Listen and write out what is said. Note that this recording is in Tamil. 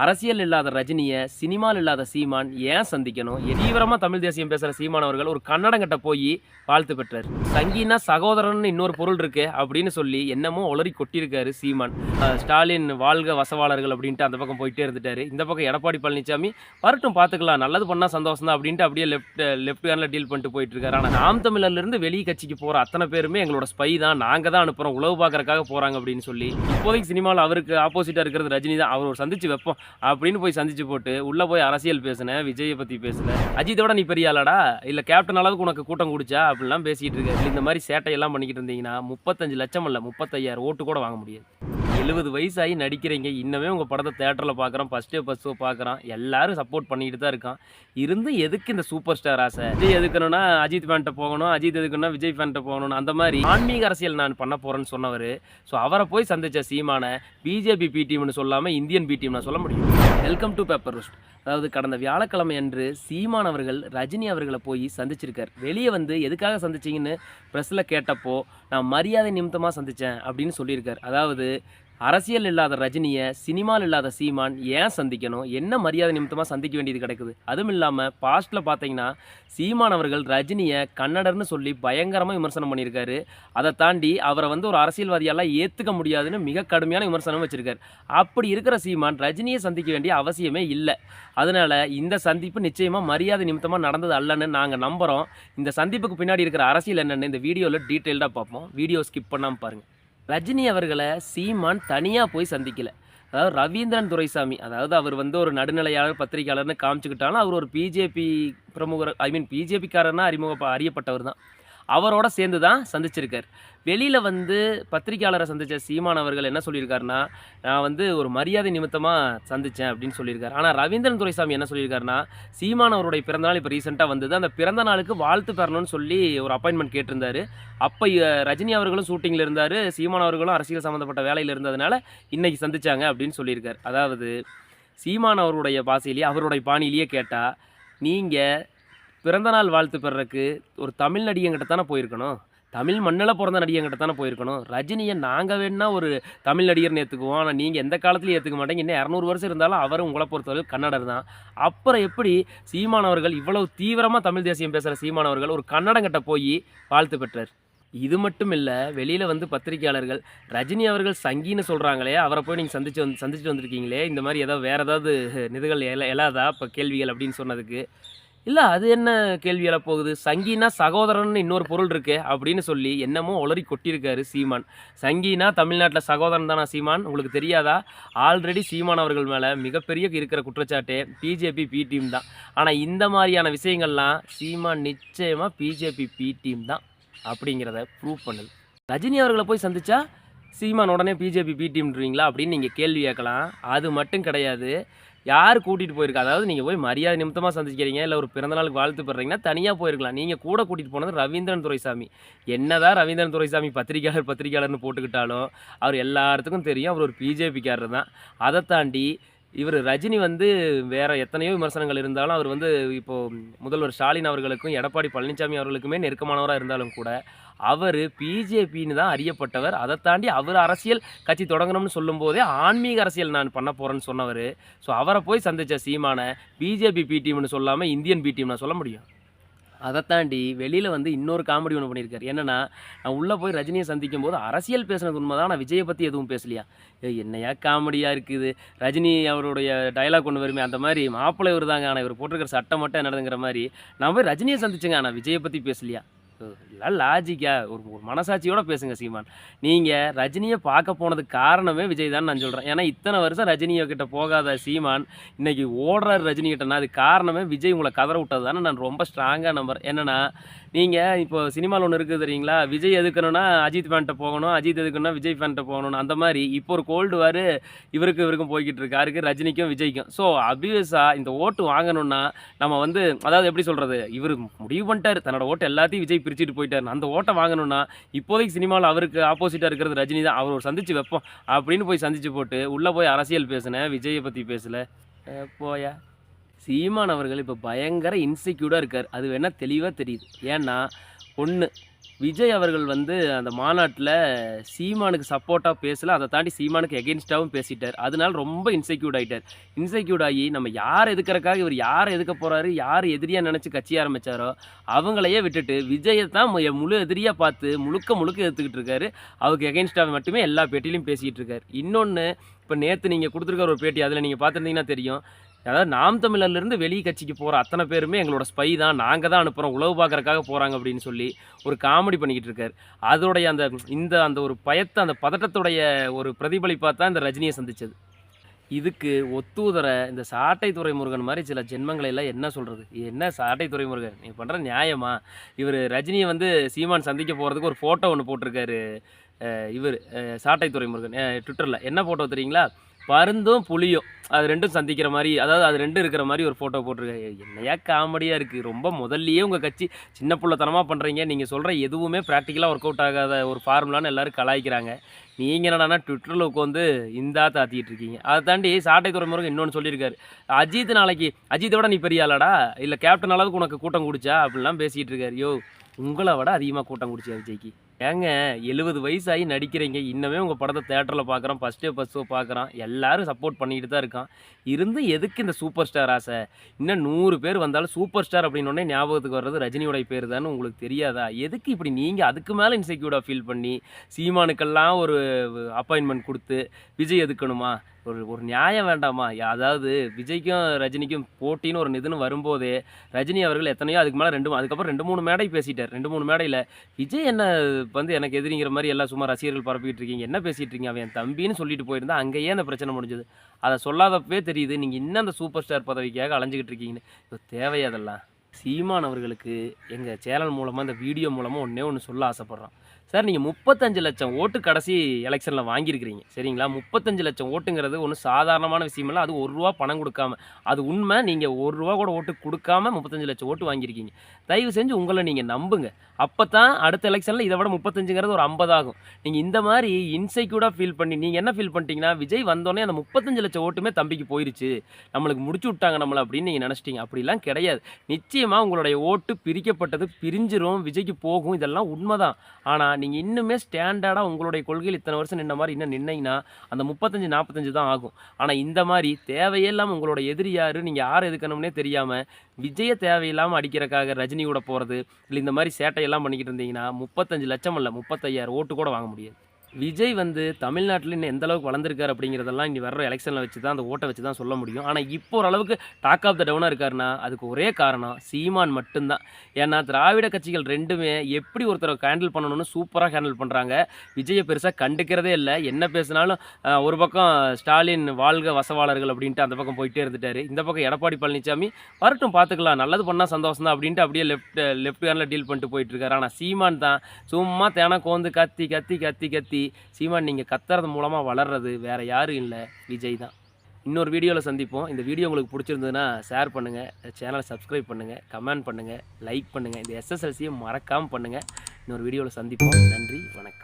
அரசியல் இல்லாத ரஜினியை சினிமாவில் இல்லாத சீமான் ஏன் சந்திக்கணும்? தீவிரமாக தமிழ் தேசியம் பேசுகிற சீமான் அவர்கள் ஒரு கன்னடங்கிட்ட போய் வாழ்த்து பெற்றார். சங்கினா சகோதரன் இன்னொரு பொருள் இருக்கு அப்படின்னு சொல்லி என்னமோ உளறி கொட்டியிருக்காரு சீமான். ஸ்டாலின் வாழ்க வசவாளர்கள் அப்படின்ட்டு அந்த பக்கம் போயிட்டே இருந்துட்டாரு. இந்த பக்கம் எடப்பாடி பழனிசாமி வரட்டும் பார்த்துக்கலாம் நல்லது பண்ணால் சந்தோஷம் தான் அப்படின்ட்டு அப்படியே லெஃப்ட் லெஃப்ட் ஹேண்டில் டீல் பண்ணிட்டு போயிட்டு இருக்காரு ஆனால் நாம் தமிழர்ல இருந்து வெளி கட்சிக்கு போகிற அத்தனை பேருமே எங்களோட ஸ்பை தான். நாங்கள் தான் அனுப்புகிறோம் உளவு பார்க்கறக்காக போகிறாங்க அப்படின்னு சொல்லி. இப்போதைக்கு சினிமாவில் அவருக்கு ஆப்போசிட்டாக இருக்கிறது ரஜினி தான் அவர் ஒரு சந்திச்சு வைப்போம். அப்படின்னு போய் சந்திச்சு போட்டு உள்ளே போய் அரசியல் பேசினேன் விஜயை பற்றி பேசினேன். அஜித்தோட நீ பெரிய ஆளாடா? இல்லை கேப்டன் அளவுக்கு உனக்கு கூட்டம் குடிச்சா? அப்படிலாம் பேசிகிட்டு இருக்காரு. இந்த மாதிரி சேட்டையெல்லாம் பண்ணிக்கிட்டு இருந்தீங்கன்னா முப்பத்தஞ்சு லட்சம் இல்லை முப்பத்தையாயிரம் ஓட்டு கூட வாங்க முடியாது. எழுபது வயசாகி நடிக்கிறீங்க. இன்னமே உங்கள் படத்தை தேட்டரில் பார்க்குறோம் ஃபஸ்ட் டே ஃபஸ்ட் ஷோ பார்க்குறோம் எல்லாரும் சப்போர்ட் பண்ணிக்கிட்டு தான் இருக்கான். இருந்து எதுக்கு இந்த சூப்பர் ஸ்டார் ஆசை? விஜய் எதுக்கணும்னா அஜித் ஃபேன்ட்ட போகணும் அஜித் எதுக்குன்னா விஜய் ஃபேன்ட்ட போகணும் அந்த மாதிரி ஆன்மீக அரசியல் நான் பண்ண போகிறேன்னு சொன்னவர். ஸோ அவரை போய் சந்திச்ச சீமான பிஜேபி பி டீம்னு சொல்லாமல் இந்தியன் பி டீம் நான் சொல்ல முடியும். வெல்கம் டு பேப்பர் ரோஸ்ட் அதாவது கடந்த வியாழக்கிழமை அன்று சீமான் அவர்கள் ரஜினி அவர்களை போய் சந்திச்சிருக்கார். வெளியே வந்து எதுக்காக சந்திச்சிங்கன்னு ப்ரெஸ்ஸில் கேட்டப்போ நான் மரியாதை நிமித்தமாக சந்தித்தேன் அப்படின்னு சொல்லியிருக்கார். அதாவது அரசியல் இல்லாத ரஜினியை சினிமாவில் இல்லாத சீமான் ஏன் சந்திக்கணும்? என்ன மரியாதை நிமித்தமாக சந்திக்க வேண்டியது கிடக்குது? அதுவும் இல்லாமல் பாஸ்ட்டில் பார்த்தீங்கன்னா சீமான் அவர்கள் ரஜினியை கன்னடர்னு சொல்லி பயங்கரமாக விமர்சனம் பண்ணியிருக்காரு. அதை தாண்டி அவரை வந்து ஒரு அரசியல்வாதியால் ஏற்றுக்க முடியாதுன்னு மிக கடுமையான விமர்சனம் வச்சுருக்கார். அப்படி இருக்கிற சீமான் ரஜினியை சந்திக்க வேண்டிய அவசியமே இல்லை. அதனால் இந்த சந்திப்பு நிச்சயமாக மரியாதை நிமித்தமாக நடந்தது அல்லன்னு நாங்கள் நம்புகிறோம் இந்த சந்திப்புக்கு பின்னாடி இருக்கிற அரசியல் என்னென்னு இந்த வீடியோவில் டீட்டெயில்டாக பார்ப்போம். வீடியோ ஸ்கிப் பண்ணாமல் பாருங்கள் ரஜினி அவர்களை சீமான் தனியாக போய் சந்திக்கலை. அதாவது ரவீந்திரன் துரைசாமி அதாவது அவர் வந்து ஒரு நடுநிலையாளர் பத்திரிகையாளர்னு காமிச்சுக்கிட்டாலும் அவர் ஒரு பிஜேபி பிரமுகர் ஐ மீன் பிஜேபிக்காரனா அறிமுக அறியப்பட்டவர் தான். அவரோட சேர்ந்து தான் சந்திச்சிருக்கார். வெளியில் வந்து பத்திரிகையாளரை சந்தித்த சீமான் அவர்கள் என்ன சொல்லியிருக்காருன்னா நான் வந்து ஒரு மரியாதை நிமித்தமாக சந்தித்தேன் அப்படின்னு சொல்லியிருக்காரு. ஆனால் ரவீந்திரன் துரைசாமி என்ன சொல்லியிருக்காருன்னா சீமான் அவருடைய பிறந்தநாள் இப்போ ரீசெண்டாக வந்தது. அந்த பிறந்த நாளுக்கு வாழ்த்து பெறணும்னு சொல்லி ஒரு அப்பாயின்மெண்ட் கேட்டிருந்தாரு. அப்போ ரஜினி அவர்களும் ஷூட்டிங்கில் இருந்தார். சீமான் அவர்களும் அரசியல் சம்மந்தப்பட்ட வேலையில் இருந்ததுனால இன்றைக்கி சந்திச்சாங்க அப்படின்னு சொல்லியிருக்கார். அதாவது சீமான் அவருடைய பாசையிலேயே அவருடைய பாணியிலேயே கேட்டால் நீங்கள் பிறந்தநாள் வாழ்த்து பெறக்கு ஒரு தமிழ் நடிகங்கிட்ட தானே போயிருக்கணும். தமிழ் மண்ணில் பிறந்த நடிகங்கிட்ட தானே போயிருக்கணும். ரஜினியை நாங்கள் வேணா ஒரு தமிழ் நடிகர்னு ஏற்றுக்குவோம் ஆனால் நீங்கள் எந்த காலத்துலையும் ஏற்றுக்க மாட்டீங்க. இன்னும் இரநூறு வருஷம் இருந்தாலும் அவரும் உங்களை பொறுத்தவரை கன்னடர் தான். அப்புறம் எப்படி சீமானவர்கள் இவ்வளவு தீவிரமாக தமிழ் தேசியம் பேசுகிற சீமானவர்கள் ஒரு கன்னடங்கிட்ட போய் வாழ்த்து பெற்றார். இது மட்டும் இல்லை வெளியில் வந்து பத்திரிகையாளர்கள் ரஜினி அவர்கள் சங்கின்னு சொல்கிறாங்களே அவரை போய் நீங்கள் சந்திச்சு வந்து சந்திச்சுட்டு வந்திருக்கீங்களே இந்த மாதிரி ஏதாவது வேறு ஏதாவது நிதிகள் எல எழாதா? இப்போ கேள்விகள் அப்படின்னு சொன்னதுக்கு. இல்லை அது என்ன கேள்வி போகுது? சங்கினா சகோதரன் இன்னொரு பொருள் இருக்கு அப்படின்னு சொல்லி என்னமோ உளறி கொட்டியிருக்காரு சீமான். சங்கினா தமிழ்நாட்டில் சகோதரன் தானா சீமான்? உங்களுக்கு தெரியாதா? ஆல்ரெடி சீமான் அவர்கள் மேலே மிகப்பெரிய இருக்கிற குற்றச்சாட்டு பிஜேபி பி டீம் தான். ஆனால் இந்த மாதிரியான விஷயங்கள்லாம் சீமான் நிச்சயமாக பிஜேபி பி டீம் தான் அப்படிங்கிறத ப்ரூவ் பண்ணுது. ரஜினி அவர்களை போய் சந்திச்சா சீமான் உடனே பிஜேபி பி டீம்ன்றீங்களா அப்படின்னு நீங்கள் கேள்வி கேட்கலாம். அது மட்டும் கிடையாது. யார் கூட்டிகிட்டு போயிருக்கா? அதாவது நீங்கள் போய் மரியாதை நிமித்தமாக சந்திக்கிறீங்க இல்லை ஒரு பிறந்தநாளுக்கு வாழ்த்து பெறீங்கன்னா தனியாக போயிருக்கலாம். நீங்கள் கூட கூட்டிகிட்டு போனது ரவீந்திரன் துரைசாமி. என்னதான் ரவீந்திரன் துரைசாமி பத்திரிகையாளர் பத்திரிகையாளர்னு போட்டுக்கிட்டாலும் அவர் எல்லாத்துக்கும் தெரியும். அவர் ஒரு பிஜேபிக்காரர் தான். அதை தாண்டி இவர் ரஜினி வந்து வேற எத்தனையோ விமர்சனங்கள் இருந்தாலும் அவர் வந்து இப்போ முதல்வர் ஸ்டாலின் அவர்களுக்கும் எடப்பாடி பழனிசாமி அவர்களுக்குமே நெருக்கமானவராக இருந்தாலும் கூட அவர் பிஜேபின்னு தான் அறியப்பட்டவர். அதை தாண்டி அவர் அரசியல் கட்சி தொடங்கணும்னு சொல்லும்போதே ஆன்மீக அரசியல் நான் பண்ண போகிறேன்னு சொன்னவர். ஸோ அவரை போய் சந்தித்த சீமானை பிஜேபி பி டீம்னு சொல்லாமல் இந்தியன் பி டீம் நான் சொல்ல முடியும்? அதை தாண்டி வெளியில் வந்து இன்னொரு காமெடி ஒன்று பண்ணியிருக்காரு. என்னென்னா நான் உள்ளே போய் ரஜினியை சந்திக்கும் போது அரசியல் பேசுனது உண்மை தான் நான் விஜயை பற்றி எதுவும் பேசலையா? ஏய், என்னையா காமெடியாக இருக்குது? ரஜினி அவருடைய டைலாக் ஒன்று வருமே அந்த மாதிரி மாப்பிள்ளை இவர் தாங்க ஆனால் இவர் போட்டிருக்கிற சட்டம் மட்டும் என்னதுங்கிற மாதிரி. நான் போய் ரஜினியை சந்திச்சேங்க ஆனால் விஜயை பற்றி பேசலையா? இதெல்லாம் லாஜிக்கா ஒரு ஒரு மனசாட்சியோட பேசுங்க சீமான். நீங்கள் ரஜினியை பார்க்க போனதுக்கு காரணமே விஜய் தான் நான் சொல்கிறேன் ஏன்னா இத்தனை வருஷம் ரஜினியை கிட்ட போகாத சீமான்? இன்னைக்கு ஓடுறாரு ரஜினி கிட்டனா அது காரணமே விஜய் உங்களை கதற விட்டது தானே? நான் ரொம்ப ஸ்ட்ராங்காக நம்புறேன். என்னென்னா நீங்கள் இப்போ சினிமாவில் ஒன்று இருக்குது தெரியுங்களா? விஜய் எதுக்கணும்னா அஜித் ஃபேன்ட்ட போகணும் அஜித் எதுக்குன்னா விஜய் ஃபேன்ட்ட போகணும் அந்த மாதிரி இப்போ ஒரு கோல்டு வார் இவருக்கு இவருக்கும் போய்கிட்டு இருக்காருக்கு ரஜினிக்கும் விஜய்க்கும். ஸோ அபியஸாக இந்த ஓட்டு வாங்கணும்னா நம்ம வந்து அதாவது எப்படி சொல்கிறது இவர் முடிவு பண்ணிட்டார். தன்னோட ஓட்டை எல்லாத்தையும் விஜய் பிரிச்சுட்டு போயிட்டார். அந்த ஓட்டை வாங்கணும்னா இப்போதைக்கு சினிமாவில் அவருக்கு ஆப்போசிட்டாக இருக்கிறது ரஜினி தான். அவர் சந்திச்சு வைப்போம். அப்படின்னு போய் சந்திச்சு போட்டு உள்ளே போய் அரசியல் பேசினேன் விஜயை பற்றி பேசலை. போயா? சீமான் அவர்கள் இப்போ பயங்கர இன்செக்யூர்டாக இருக்கார். அது வேணால் தெளிவாக தெரியுது. ஏன்னா ஒன்று விஜய் அவர்கள் வந்து அந்த மாநாட்டில் சீமானுக்கு சப்போர்ட்டாக பேசல. அதை தாண்டி சீமானுக்கு எகென்ஸ்டாகவும் பேசிட்டார். அதனால ரொம்ப இன்செக்யூர்ட் ஆகிட்டார் இன்செக்யூர்ட் ஆகி நம்ம யார் எதுக்கிறக்காக இவர் யாரை எதுக்க போகிறாரு யார் எதிரியாக நினச்சி கட்சி ஆரம்பித்தாரோ அவங்களையே விட்டுட்டு விஜயை தான் முழு எதிரியாக பார்த்து முழுக்க முழுக்க எடுத்துக்கிட்டு இருக்காரு. அவருக்கு எகென்ஸ்டாக மட்டுமே எல்லா பேட்டிலையும் பேசிக்கிட்டு இருக்கார். இன்னொன்று இப்போ நேற்று நீங்கள் கொடுத்துருக்க ஒரு பேட்டி அதில் நீங்கள் பார்த்துருந்தீங்கன்னா தெரியும். அதாவது நாம் தமிழர்லேருந்து வெளி கட்சிக்கு போகிற அத்தனை பேருமே எங்களோட ஸ்பை தான். நாங்கள் தான் அனுப்புகிறோம் உளவு பார்க்கறக்காக போகிறாங்க அப்படின்னு சொல்லி ஒரு காமெடி பண்ணிக்கிட்டு இருக்கார். அதோடைய அந்த இந்த அந்த ஒரு பயத்தை அந்த பதட்டத்துடைய ஒரு பிரதிபலிப்பாக தான் இந்த ரஜினியை சந்தித்தது இதுக்கு ஒத்துதர இந்த சாட்டை துறைமுருகன் மாதிரி சில ஜென்மங்களை எல்லாம் என்ன சொல்கிறது என்ன சாட்டை துறைமுருகன்? நீ பண்ணுற நியாயமா? இவர் ரஜினியை வந்து சீமான் சந்திக்க போகிறதுக்கு ஒரு ஃபோட்டோ ஒன்று போட்டிருக்காரு இவர் சாட்டை துறைமுருகன் ட்விட்டரில் என்ன ஃபோட்டோ தெரியுங்களா? பருந்தும் புளியும். அது ரெண்டும் சந்திக்கிற மாதிரி அதாவது அது ரெண்டும் இருக்கிற மாதிரி ஒரு ஃபோட்டோ போட்டிருக்காங்க. என்னையா காமெடியாக இருக்குது ரொம்ப முதல்லையே உங்கள் கட்சி சின்ன பிள்ளைத்தனமாக பண்ணுறீங்க நீங்கள் சொல்கிற எதுவுமே ப்ராக்டிக்கலாக ஒர்க் அவுட் ஆகாத ஒரு ஃபார்முலான்னு எல்லோரும் கலாய்க்கிறாங்க. நீங்கள் என்னடானா ட்விட்டரில் உட்காந்து இந்தா தாத்திட்டு இருக்கீங்க. அதை தாண்டி சாட்டை துறைமுருகன் இன்னொன்று சொல்லியிருக்காரு. அஜித் நாளைக்கு அஜித்தை விட நீ பெரிய ஆளாடா? இல்லை கேப்டன் அளவுக்கு உனக்கு கூட்டம் குடிச்சா? அப்படிலாம் பேசிகிட்டு இருக்காரு. யோ உங்களை விட அதிகமாக கூட்டம் குடிச்சா விஜய்க்கு. ஏங்க எழுபது வயசாகி நடிக்கிறீங்க. இன்னமே உங்கள் படத்தை தேட்டரில் பார்க்குறோம் ஃபஸ்ட் டே ஃபஸ்ட் ஷோ பார்க்குறோம் எல்லாரும் சப்போர்ட் பண்ணிட்டு தான் இருக்கான். இருந்து எதுக்கு இந்த சூப்பர் ஸ்டார் ஆசை? இன்னும் நூறு பேர் வந்தாலும் சூப்பர் ஸ்டார் அப்படின்னு ஞாபகத்துக்கு வர்றது ரஜினியோட பேர் தான் உங்களுக்கு தெரியாதா? எதுக்கு இப்படி நீங்கள் அதுக்கு மேலே இன்செக்யூர்டாக ஃபீல் பண்ணி சீமானுக்கெல்லாம் ஒரு அப்பாயின்மெண்ட் கொடுத்து விஜய் எதுக்கணுமா? ஒரு ஒரு நியாயம் வேண்டாமா? அதாவது விஜய்க்கும் ரஜினிக்கும் போட்டின்னு ஒரு நிதுன்னு வரும்போதே ரஜினி அவர்கள் எத்தனையோ அதுக்கு மேலே ரெண்டு அதுக்கப்புறம் ரெண்டு மூணு மேடை பேசிட்டார். ரெண்டு மூணு மேடையில் விஜய் என்ன வந்து எனக்கு எதிரிங்கிற மாதிரி எல்லாம் சும்மா ரசிகர்கள் பரப்பிட்டு இருக்கீங்க. என்ன பேசிகிட்டு இருக்கீங்க? அவன் என் தம்பின்னு சொல்லிட்டு போயிருந்தா அங்கேயே அந்த பிரச்சனை முடிஞ்சது. அதை சொல்லாதப்பவே தெரியுது. நீங்கள் இன்னும் அந்த சூப்பர் ஸ்டார் பதவிக்காக அலைஞ்சிக்கிட்டு இருக்கீங்கன்னு. இப்போ தேவையா அதெல்லாம் சீமான் அவர்களுக்கு எங்கள் சேனல் மூலமாக இந்த வீடியோ மூலமாக ஒன்றே ஒன்று சொல்ல ஆசைப்பட்றோம் சார் நீங்கள் முப்பத்தஞ்சு லட்சம் ஓட்டு கடைசி எலெக்ஷனில் வாங்கியிருக்கிறீங்க. சரிங்களா? முப்பத்தஞ்சு லட்சம் ஓட்டுங்கிறது ஒன்றும் சாதாரணமான விஷயம் இல்லை அது ஒரு ரூபா பணம் கொடுக்காம அது உண்மை. நீங்கள் ஒரு ரூபா கூட ஓட்டு கொடுக்காம முப்பத்தஞ்சு லட்சம் ஓட்டு வாங்கியிருக்கீங்க. தயவு செஞ்சு உங்களை நீங்கள் நம்புங்க. அப்போ தான் அடுத்த எலெக்ஷனில் இதை விட முப்பத்தஞ்சுங்கிறது ஒரு ஐம்பது ஆகும். நீங்கள் இந்த மாதிரி இன்செக்யூர்டாக ஃபீல் பண்ணி நீங்கள் என்ன ஃபீல் பண்ணிட்டீங்கன்னா விஜய் வந்தோடனே அந்த முப்பத்தஞ்சு லட்சம் ஓட்டுமே தம்பிக்கு போயிருச்சு. நம்மளுக்கு முடிச்சு விட்டாங்க நம்மளை அப்படின்னு நீங்கள் நினச்சிட்டீங்க. அப்படிலாம் கிடையாது. நிச்சயம் நிச்சயமாக உங்களுடைய ஓட்டு பிரிக்கப்பட்டது பிரிஞ்சிரும் விஜய்க்கு போகும் இதெல்லாம் உண்மைதான். ஆனால் நீங்கள் இன்னுமே ஸ்டாண்டர்டாக உங்களுடைய கொள்கையில் இத்தனை வருஷம் நின்ன மாதிரி இன்னும் நின்னீங்கன்னா அந்த முப்பத்தஞ்சு நாற்பத்தஞ்சு தான் ஆகும். ஆனால் இந்த மாதிரி தேவையில்லாமல் உங்களோட எதிரி யார் நீங்கள் யார் எதுக்கணும்னே தெரியாமல் விஜயை தேவையில்லாமல் அடிக்கிறக்காக ரஜினி கூட போகிறது இல்லை இந்த மாதிரி சேட்டையெல்லாம் பண்ணிக்கிட்டு இருந்தீங்கன்னா முப்பத்தஞ்சு லட்சம் இல்லை முப்பத்தையாயிரம் ஓட்டு கூட வாங்க முடியாது. விஜய் வந்து தமிழ்நாட்டில் இன்னும் எந்த அளவுக்கு வளர்ந்துருக்காரு அப்படிங்கிறதெல்லாம் இனி வர்ற எலெக்ஷனில் வச்சு தான் அந்த ஓட்டை வச்சு தான் சொல்ல முடியும். ஆனால் இப்போ ஓரளவுக்கு டாக் ஆஃப் த டவுனாக இருக்காருன்னா அதுக்கு ஒரே காரணம் சீமான் மட்டும்தான். ஏன்னா திராவிட கட்சிகள் ரெண்டுமே எப்படி ஒருத்தரை ஹேண்டில் பண்ணணும்னு சூப்பராக ஹேண்டில் பண்ணுறாங்க விஜயை பெருசாக கண்டுக்கிறதே இல்லை. என்ன பேசினாலும் ஒரு பக்கம் ஸ்டாலின் வாழ்க வசவாளர்கள் அப்படின்ட்டு அந்த பக்கம் போயிட்டே இருந்துட்டார். இந்த பக்கம் எடப்பாடி பழனிசாமி வரட்டும் பார்த்துக்கலாம் நல்லது பண்ணால் சந்தோஷம் தான் அப்படின்ட்டு அப்படியே லெஃப்ட் லெஃப்ட் ஹேண்டில் டீல் பண்ணிட்டு போயிட்டுருக்காரு ஆனால் சீமான் தான் சும்மா தேனா கோந்து கத்தி கத்தி கத்தி கத்தி சீமான் நீங்கள் கத்துறது மூலமாக வளர்றது வேறு யாரும் இல்லை. விஜய் தான். இன்னொரு வீடியோவில் சந்திப்போம். இந்த வீடியோ உங்களுக்கு பிடிச்சிருந்ததுன்னா ஷேர் பண்ணுங்கள் சேனலை சப்ஸ்கிரைப் பண்ணுங்கள் கமெண்ட் பண்ணுங்கள் லைக் பண்ணுங்கள் இந்த எஸ்எஸ்எல்சியை மறக்காமல் பண்ணுங்கள் இன்னொரு வீடியோவில் சந்திப்போம். நன்றி. வணக்கம்.